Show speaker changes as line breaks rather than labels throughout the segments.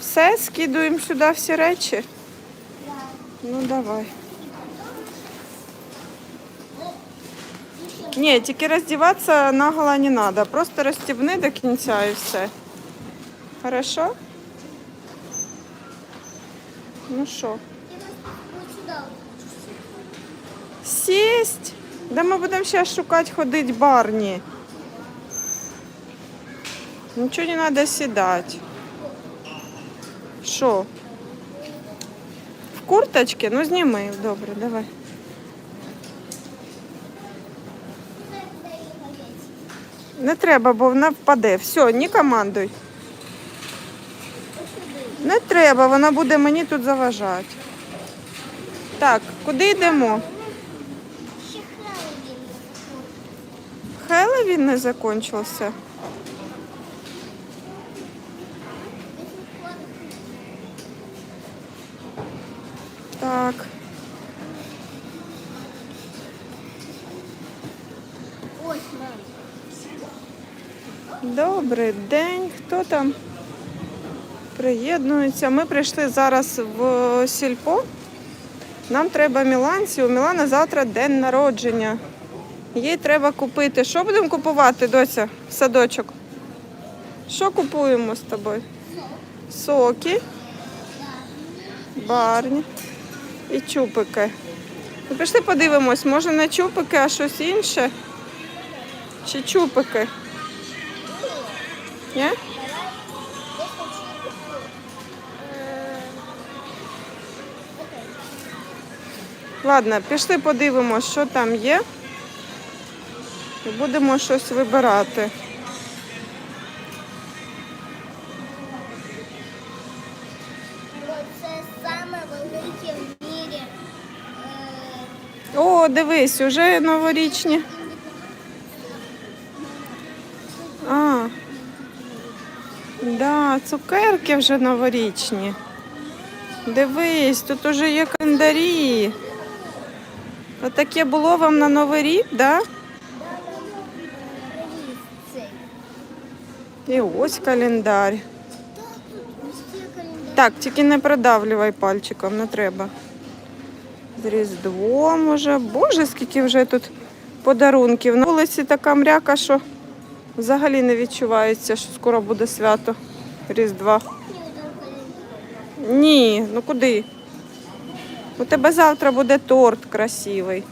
Все, скидуємо сюди всі речі? Ну давай. Ні, тільки роздіватися наголо не треба. Просто розстібни до кінця і все. Хорошо? Ну що? Сість. Да ми будемо зараз шукати ходить барні. Нічого не треба сідати. Що? В курточці? Ну зніми. Добре, давай. Не треба, бо вона впаде. Все, не командуй. Не треба, вона буде мені тут заважати. Так, куди йдемо? Хеллоуін не закінчився. Так.
Ой, мам.
Добрий день. Хто там приєднується? Ми прийшли зараз в сільпо. Нам треба Міланці. У Мілана завтра день народження. Їй треба купити. Що будемо купувати, доця, в садочок? Що купуємо з тобою? Соки, барні і чупики. Ну, Пішли подивимось, може не чупики, а щось інше? Чи чупики? Ні? Ладно, пішли подивимось, що там є. І будемо щось вибирати.
Це саме в мірі. Е,
О, дивись, уже новорічні. Цукерки вже новорічні. Дивись, тут уже є календарі. Отаке було вам на Новий рік, да? І ось календар.
Так,
тільки не придавлювай пальчиком, не треба. З Різдвом уже. Боже, скільки вже тут подарунків. На вулиці така мряка, що взагалі не відчувається, що скоро буде свято Різдва. Ні, ну куди? У тебе завтра буде торт красивий.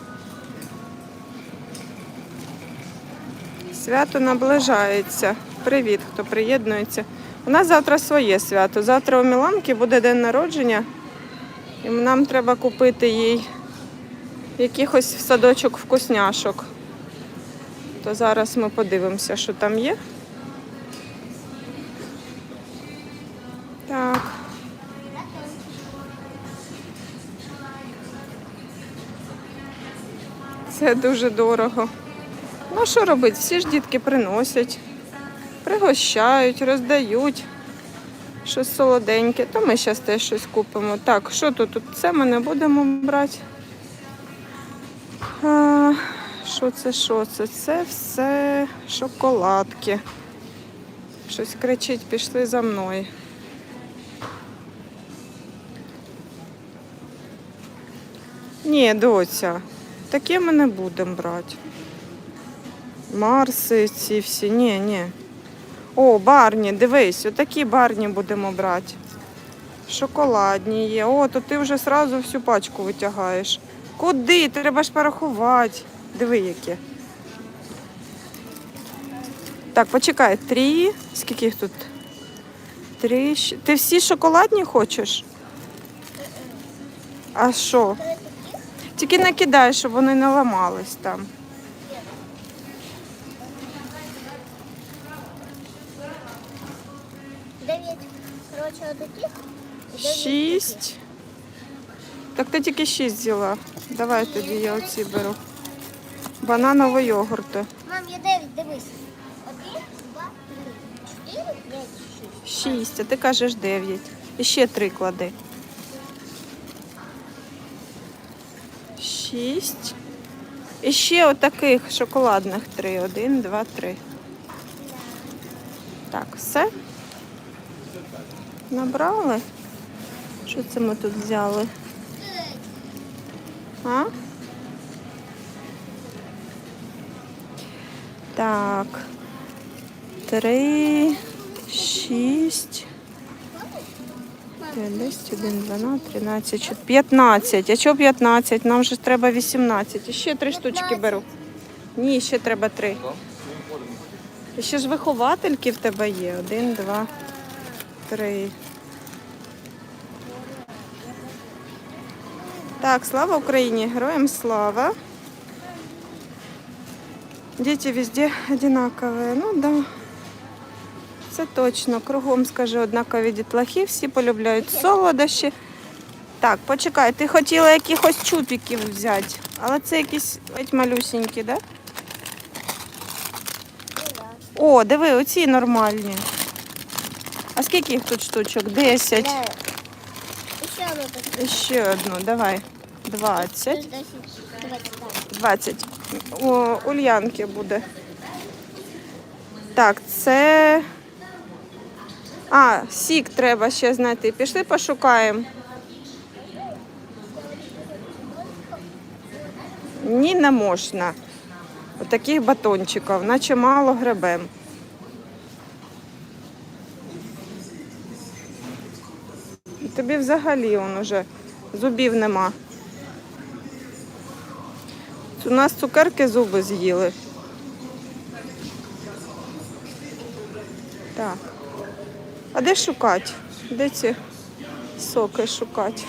Свято наближається. Привіт, хто приєднується. У нас завтра своє свято. Завтра у Міланки буде день народження, і нам треба купити їй якихось садочок вкусняшок. То зараз ми подивимося, що там є. Це дуже дорого. Ну, що робити? Всі ж дітки приносять, пригощають, роздають щось солоденьке, то ми зараз теж щось купимо. Так, що тут? Тут це ми не будемо брати. Що це, що це? Це все шоколадки. Щось кричить, пішли за мною. Ні, доця, таке ми не будемо брати. Марси ці всі, ні, ні. О, барні, дивись, отакі барні будемо брати. Шоколадні є. О, то ти вже одразу всю пачку витягаєш. Куди? Треба ж порахувати. Диви, яке. Так, почекай, три. Скільки їх тут? Три. Ти всі шоколадні хочеш? А що? Тільки не кидай, щоб вони не ламались там.
Дев'ять. Коротше, отаких.
Шість. Так ти тільки шість взяла. Давай тоді я оці беру. Бананові йогурти.
Мам, я дев'ять, дивись. Один, два, три, чотири, п'ять, шість.
Шість, а ти кажеш дев'ять. І ще три клади. Шість. І ще отаких шоколадних три. Один, два, три. Так, все. Набрали? Що це ми тут взяли? А? Так. Три, шість. 10, 1, 12, 13, 14, 15. А чого 15? Нам же треба 18. І ще три штучки беру. Ні, ще треба три. Ще ж виховательки в тебе є. Один, два, три. Так, слава Україні! Героям слава! Дети везде одинаковые. Ну да. Це точно. Кругом, скажи, однакові дітлахи, всі полюбляють солодощі. Так, почекай, ти хотіла якихось чупіків взяти, але це якісь геть малюсінькі, да? О, диви, оці нормальні. А скільки їх тут штучок? Десять.
Еще одну.
Ще одну, давай. Двадцять.
Десять. Давайте, да.
20. У Ульянки буде. Так, це. А, сік треба ще знайти. Пішли пошукаємо. Ні, не можна. Отаких батончиків, наче мало гребем. Тобі взагалі он уже зубів нема. У нас цукерки зуби з'їли. Так. А де шукати? Де ці соки шукати?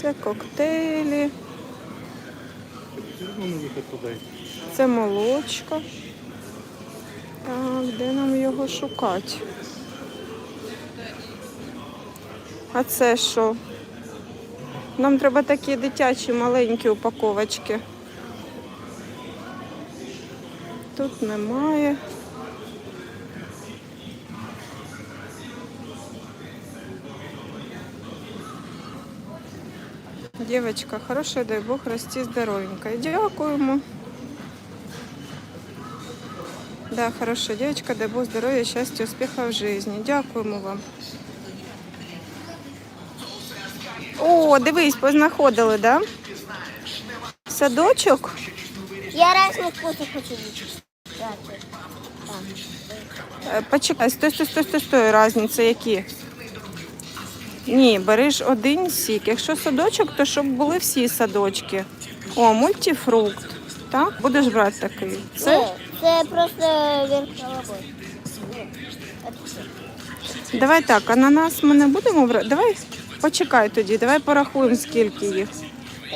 Це коктейлі, це молочко. Так, де нам його шукати? А це що? Нам треба такі дитячі маленькі упаковочки. Тут немає. Девочка, хорошая, дай Бог, расти здоровенькая. Дякуємо. Да, хорошая девочка, дай Бог здоровья, счастья, успеха в жизни. Дякуємо вам. О, дивись, познаходили, да? Садочок.
Я разных вкусов хочу. Там.
Е, Почекай, стой, стой, стой, стой, стой, різниця які? Ні, бери ж один сік. Якщо садочок, то щоб були всі садочки. О, мультифрукт. Так, будеш брати такий. Це
це просто верх
давай так, ананас ми не будемо брати. Давай почекай тоді, давай порахуємо, скільки їх.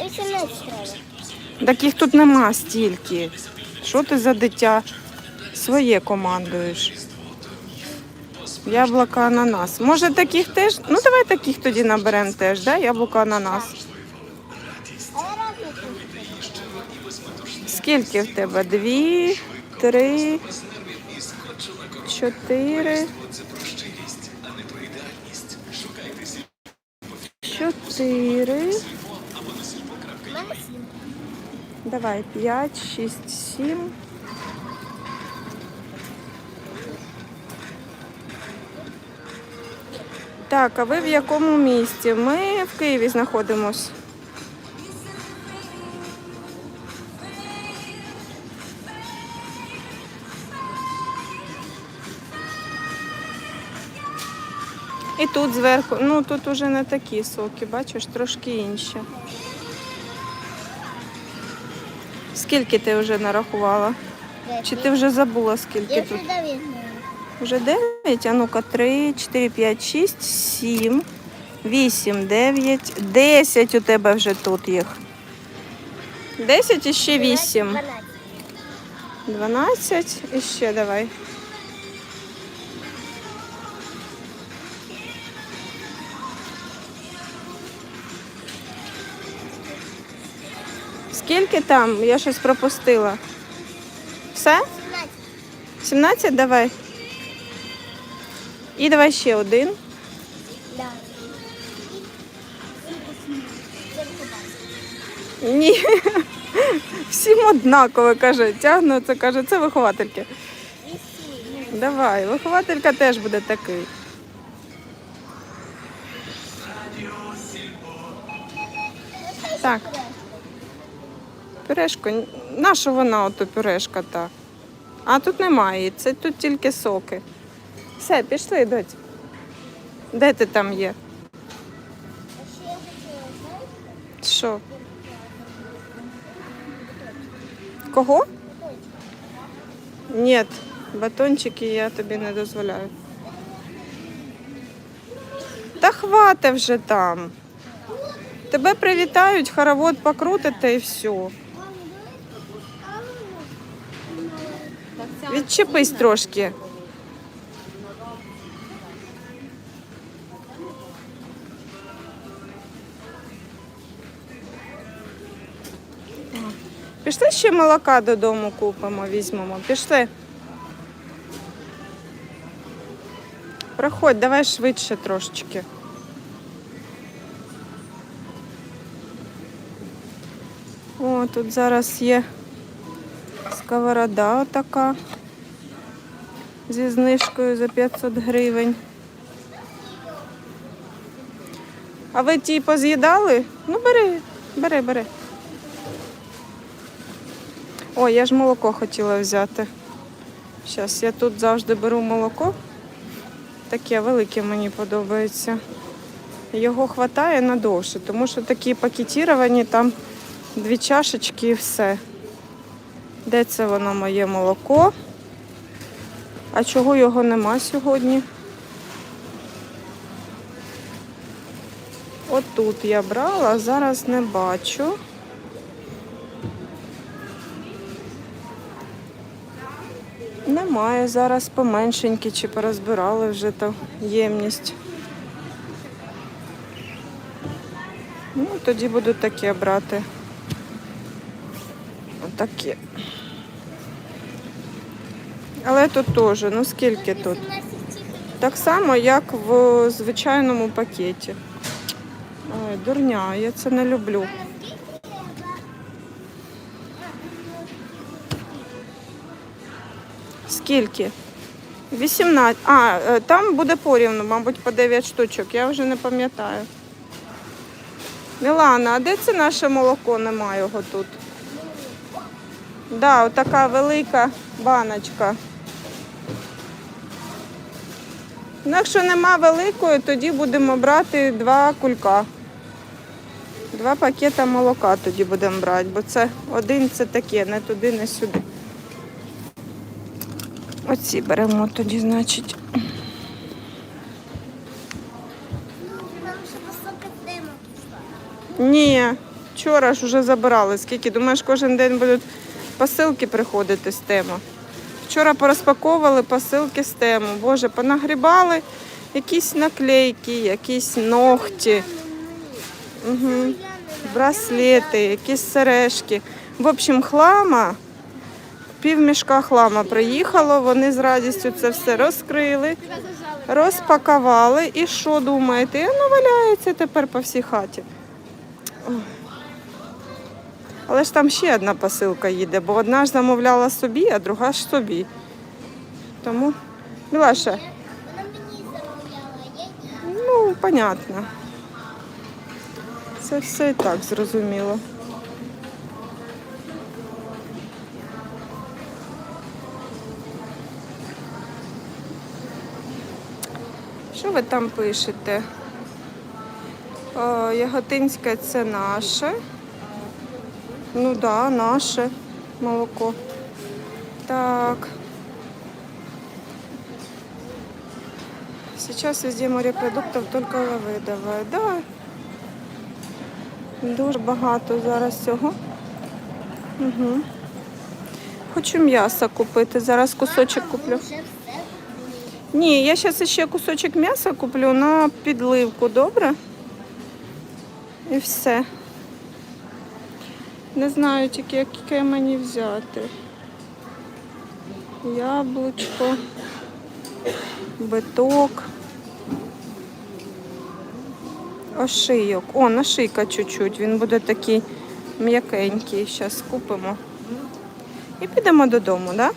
18 треба.
Так їх тут нема стільки. Що ти за дитя своє командуєш? Яблуко, ананас. Може таких теж? Ну давай таких тоді наберемо теж, да? Яблуко, ананас. Скільки в тебе? Дві, три, чотири. Чотири. Давай, п'ять, шість, сім. Так, а ви в якому місті? Ми в Києві знаходимось. І тут зверху, ну тут уже не такі соки, бачиш, трошки інші. Скільки ти вже нарахувала? Чи ти вже забула, скільки
Я
тут?
вже довідную.
Вже 9, а ну-ка 3, 4, 5, 6, 7, 8, 9, 10 у тебе вже тут їх. 10 і ще 8. 12 і ще давай. Скільки там? Я щось пропустила. Все?
17.
17 давай. І давай ще один. Ні. Всім однаково каже, тягнуться, каже, це виховательки. Давай, вихователька теж буде такий. Так. Пюрешку, наша вона ото пюрешка та. А тут немає, це тут тільки соки. Все, пішли, доць. Де ти там є? Що? Кого? Ні, батончики я тобі не дозволяю. Та хвати вже там. Тебе привітають, хоровод покрутите і все. Відчепись трошки. Ще молока додому купимо, візьмемо. Пішли. Проходь, давай швидше трошечки. О, тут зараз є сковорода така зі знижкою за 500 гривень. А ви ті поз'їдали? Ну бери, бери, бери. О, я ж молоко хотіла взяти. Зараз я тут завжди беру молоко. Таке велике мені подобається. Його вистачає надовше, тому що такі пакетіровані, там дві чашечки і все. Де це воно моє молоко? А чого його нема сьогодні? Отут я брала, зараз не бачу. Немає зараз поменшенькі, чи порозбирали вже ту ємність. Ну, тоді буду таке брати. Отаке. Але тут теж, ну скільки тут? Так само, як в звичайному пакеті. Ой, дурня, я це не люблю. Скільки? 18. А, е, там буде порівну, мабуть, по 9 штучок, я вже не пам'ятаю. Мілана, а де це наше молоко? Немає його тут. Да, отака велика баночка. Ну, якщо нема великої, тоді будемо брати два кулька. Два пакета молока тоді будемо брати, бо це один це таке, не туди, не сюди. Оці беремо тоді, значить. Ні, вчора ж вже забирали. Скільки? Думаєш, кожен день будуть посилки приходити з тему. Вчора порозпаковували посилки з тему. Боже, понагрібали якісь наклейки, якісь ногті, угу. браслети, якісь сережки. В общем, хлама. Пів мішка хлама приїхало, вони з радістю це все розкрили, розпакували. І що думаєте? І Воно валяється тепер по всій хаті. Але ж там ще одна посилка їде, бо одна ж замовляла собі, а друга ж собі. Тому, Мілаша, ну, понятно. Це все і так зрозуміло. Ви там пишете? О, Яготинське це наше. Ну так, да, наше молоко. Так. Сейчас везде морепродуктов только Лавидове. Да. Дуже багато зараз цього. Угу. Хочу м'яса купити. Зараз кусочок куплю. Ні, я зараз ще кусочок м'яса куплю на підливку, добре? І все. Не знаю тільки, яке мені взяти. Яблучко, биток. Ошийок. О, нашийка чуть-чуть. Він буде такий м'якенький. Зараз купимо. І підемо додому, так? Да?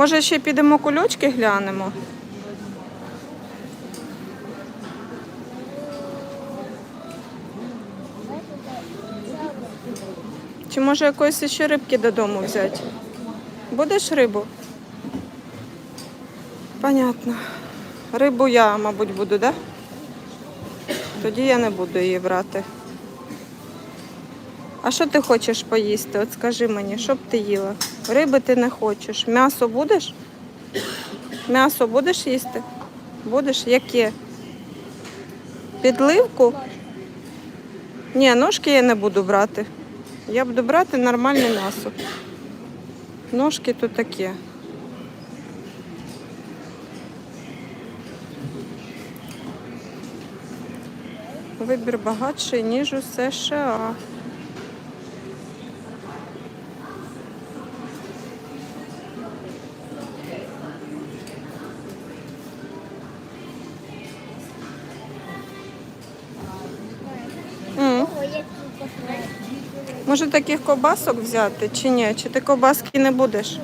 Може, ще підемо колючки глянемо? Чи може якоїсь ще рибки додому взяти? Будеш рибу? Понятно. Рибу я, мабуть, буду, так? Да? Тоді я не буду її брати. А що ти хочеш поїсти? От скажи мені, що б ти їла? Риби ти не хочеш. М'ясо будеш? М'ясо будеш їсти? Будеш? Яке? Підливку? Ні, ножки я не буду брати. Я буду брати нормальне м'ясо. Ножки то таке. Вибір багатший, ніж у США. Може таких ковбасок взяти чи ні? Чи ти ковбаски не будеш?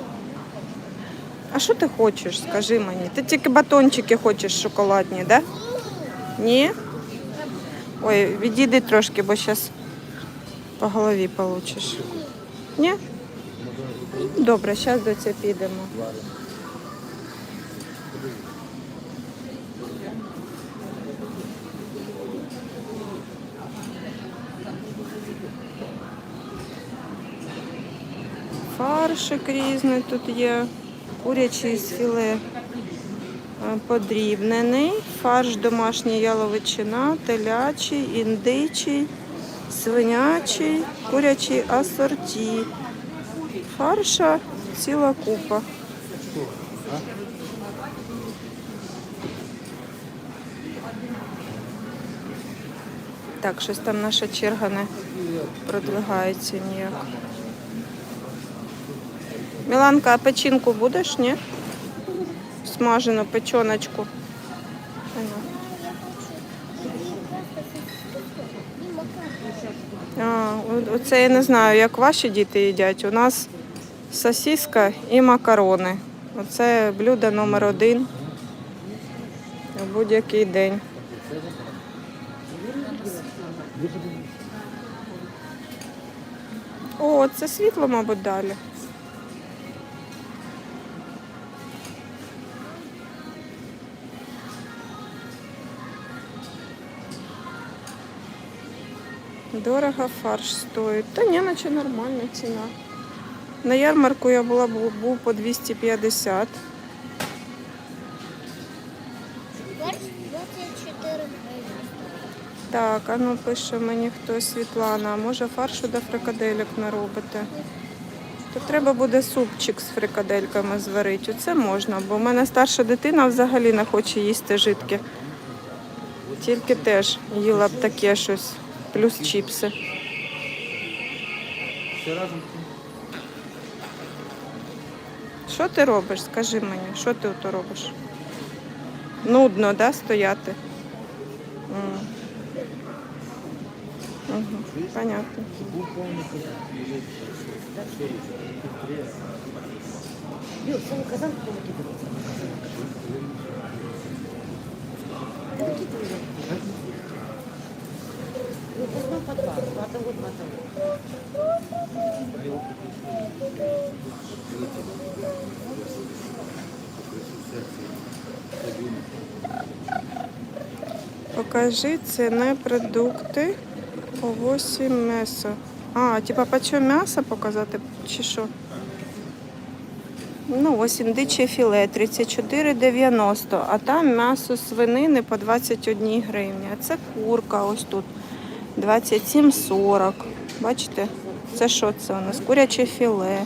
А що ти хочеш, скажи мені? Ти тільки батончики хочеш шоколадні, да? Ні? Ой, відійди трошки, бо зараз по голові получиш. Ні? Добре, зараз до цього підемо. Фаршик різний тут є. Курячий з філе е, подрібнений, фарш домашній яловичина, телячий, індичий, свинячий, курячий асорті. Фарша ціла купа. Так, щось там наша черга не продвигається ніяк. Міланка, а печінку будеш, ні? Смажену печоночку. А, оце я не знаю, як ваші діти їдять. У нас сосиска і макарони. Оце блюдо номер один в будь-який день. О, це світло, мабуть, далі. Дорого фарш стоїть. Та ні, наче нормальна ціна. На ярмарку я була бу- був по 250.
Борщ 24 гривні.
Так, а ну пише мені хтось Світлана, а може фаршу до фрикадельок наробити. То треба буде супчик з фрикадельками зварити. Оце можна, бо в мене старша дитина взагалі не хоче їсти жидке. Тільки теж їла б таке щось, плюс чіпси. Що ти робиш? Скажи мені, що ти ото робиш? Нудно, да, стояти? М. Мгм, Понятно.
Був повністю.
Покажи ціни продукти, овочі, м'ясо. А, типа по чому м'ясо показати чи що? Ну, ось індиче філе 34,90, а там м'ясо свинини по 21 гривні. А це курка ось тут 27,40. Бачите? Це що це у нас? Куряче філе.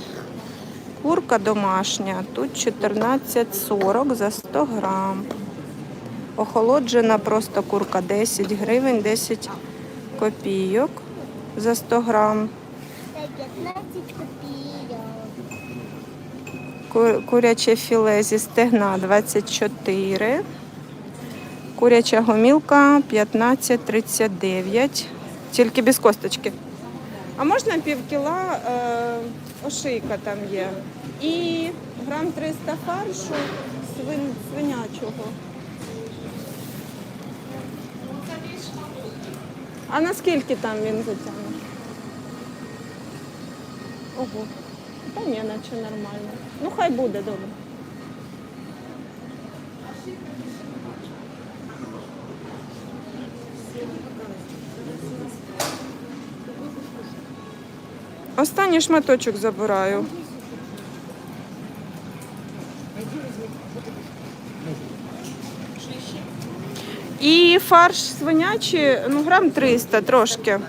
Курка домашня, тут 14,40 за 100 грам. Охолоджена просто курка 10 гривень, 10 копійок за 100 грам.
Це 15 копійок.
Куряче філе зі стегна 24. Куряча гомілка 15,39. Тільки без косточки. А можна пів кіла е, ошийка там є. І грам 300 фаршу свин, свинячого. А наскільки там він затягне? Ого. Та ні, наче нормально. Ну хай буде добре. Останній шматочок забираю. І фарш свинячий, ну, грам 300 трошки.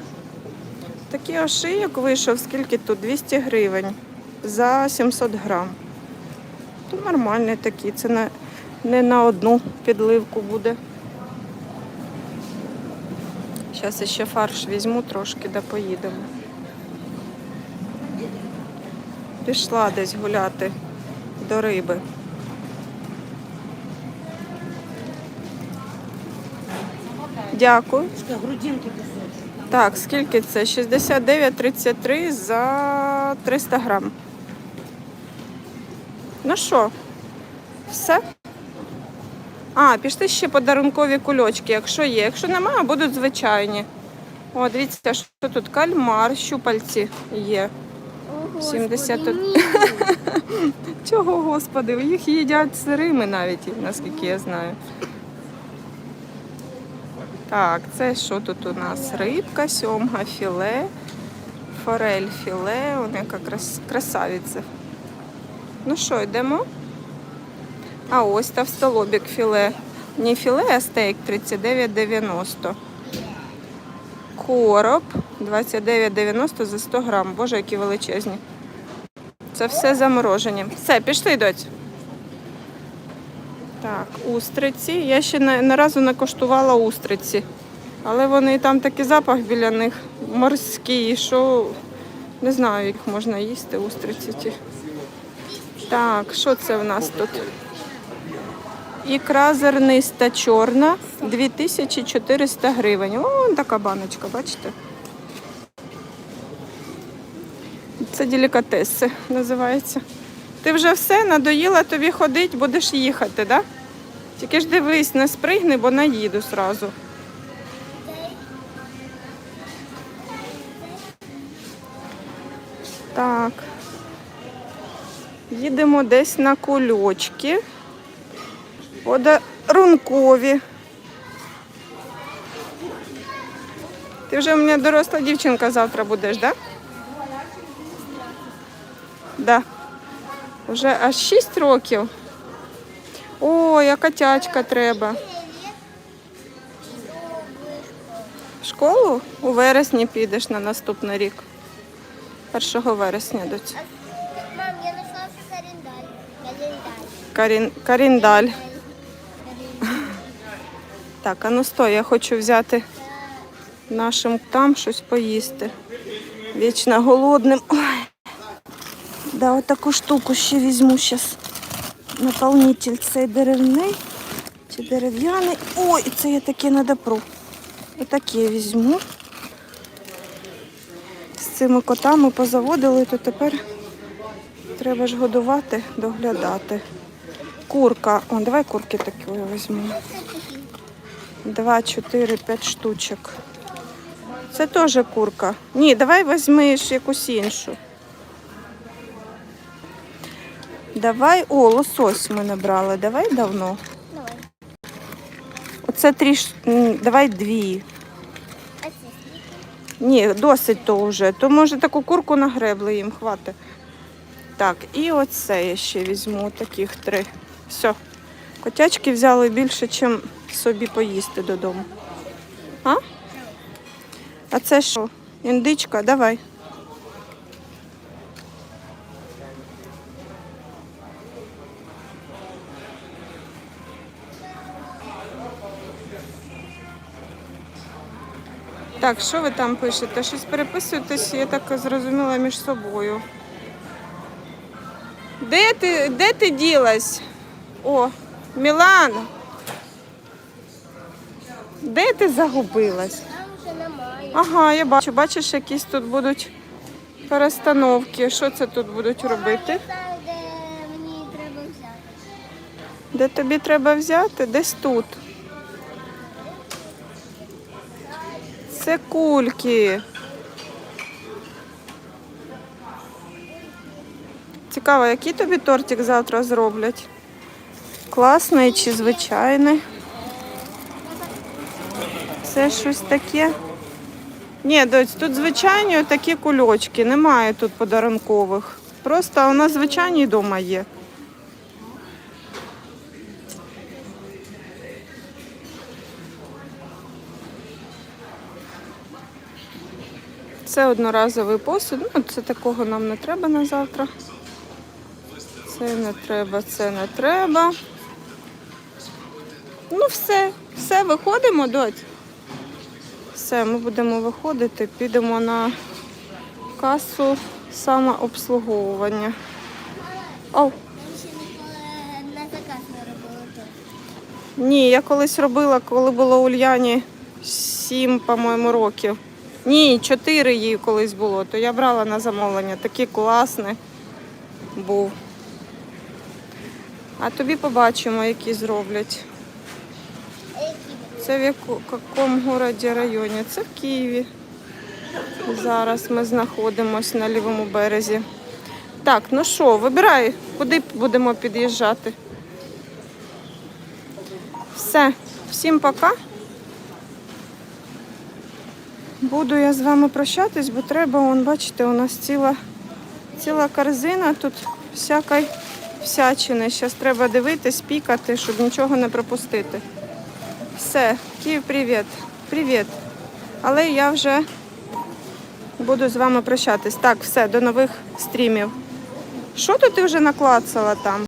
Такий ошийок вийшов, скільки тут? 200 гривень за 700 грам. То нормальний такий, це не, не на одну підливку буде. Зараз ще фарш візьму трошки, да поїдемо. Пішла десь гуляти до риби. Дякую.
Грудинки.
Так, скільки це? 69,33 за 300 грам. Ну що, все? А, пішли ще подарункові кульочки, якщо є. Якщо немає, будуть звичайні. О, дивіться, що тут кальмар, щупальці є.
О,
70
Господи,
тут.
ні.
Чого, господи, їх їдять сирими навіть, наскільки я знаю. Так, це що тут у нас? Рибка, сьомга, філе, форель філе, вона яка крас... красавиця. Ну що, йдемо? А ось товстолобік філе. Не філе, а стейк 39,90. Короб 29,90 за 100 грам. Боже, які величезні. Це все заморожені. Все, пішли, доць. Так, устриці. Я ще не, разу не коштувала устриці. Але вони там такий запах біля них морський, що не знаю, як можна їсти устриці ті. Так, що це в нас тут? Ікра зерниста чорна 2400 гривень. О, така баночка, бачите? Це делікатеси називається. Ти вже все надоїла тобі ходити, будеш їхати, да? Тільки ж дивись, не спригни, бо наїду сразу. Так. Їдемо десь на кульочки. Подарункові. Ти вже у мене доросла дівчинка завтра будеш, так? Да? Да. Вже аж 6 років. О, яка тячка треба. В школу у вересні підеш на наступний рік. 1 вересня доці.
Мам, я календарь. Календарь.
Карін... Каріндаль. Так, а ну стой, я хочу взяти нашим там щось поїсти. Вічно голодним. Ой. Да, от таку штуку ще візьму зараз. Наповнитель цей деревний чи дерев'яний. Ой, це я таке не допру. Отаке візьму. З цими котами позаводили, то тепер треба ж годувати, доглядати. Курка. О, давай курки такі візьмемо. 2, 4, 5 штучок. Це теж курка. Ні, давай візьмеш якусь іншу. Давай, о, лосось ми набрали. Давай давно.
Давай.
Оце три, давай дві. Ні, досить то вже. То може таку курку нагребли їм, хватить. Так, і оце я ще візьму таких три. Все. Котячки взяли більше, ніж собі поїсти додому. А? А це що? Індичка, давай. Так, що ви там пишете? Щось переписуєтесь, я так зрозуміла між собою. Де ти, де ти ділась? О, Мілана. Ти загубилась? Ага, я бачу, бачиш, якісь тут будуть перестановки. Що це тут будуть робити?
Де
тобі треба взяти? Десь тут. Це кульки. Цікаво, який тобі тортик завтра зроблять? Класний чи звичайний? Це щось таке. Ні, доць, тут звичайні такі кульочки, немає тут подарункових. Просто у нас звичайні вдома є. Це одноразовий посуд. Ну, це такого нам не треба на завтра. Це не треба, це не треба. Ну, все, все, виходимо, доць. Все, ми будемо виходити, підемо на касу самообслуговування. Оу, ні, я колись робила, коли було Ульяні 7, по-моєму, років. Ні, 4 їй колись було, то я брала на замовлення. Такий класний був. А тобі побачимо, які зроблять. Це в якому городі районі? Це в Києві. Зараз ми знаходимося на лівому березі. Так, ну що, вибирай, куди будемо під'їжджати. Все, всім пока. Буду я з вами прощатись, бо треба, вон, бачите, у нас ціла, ціла корзина тут всякої всячини. Зараз треба дивитись, пікати, щоб нічого не пропустити. Все, Київ, привіт. Привіт. Але я вже буду з вами прощатись. Так, все, до нових стрімів. Що то ти вже наклацала там?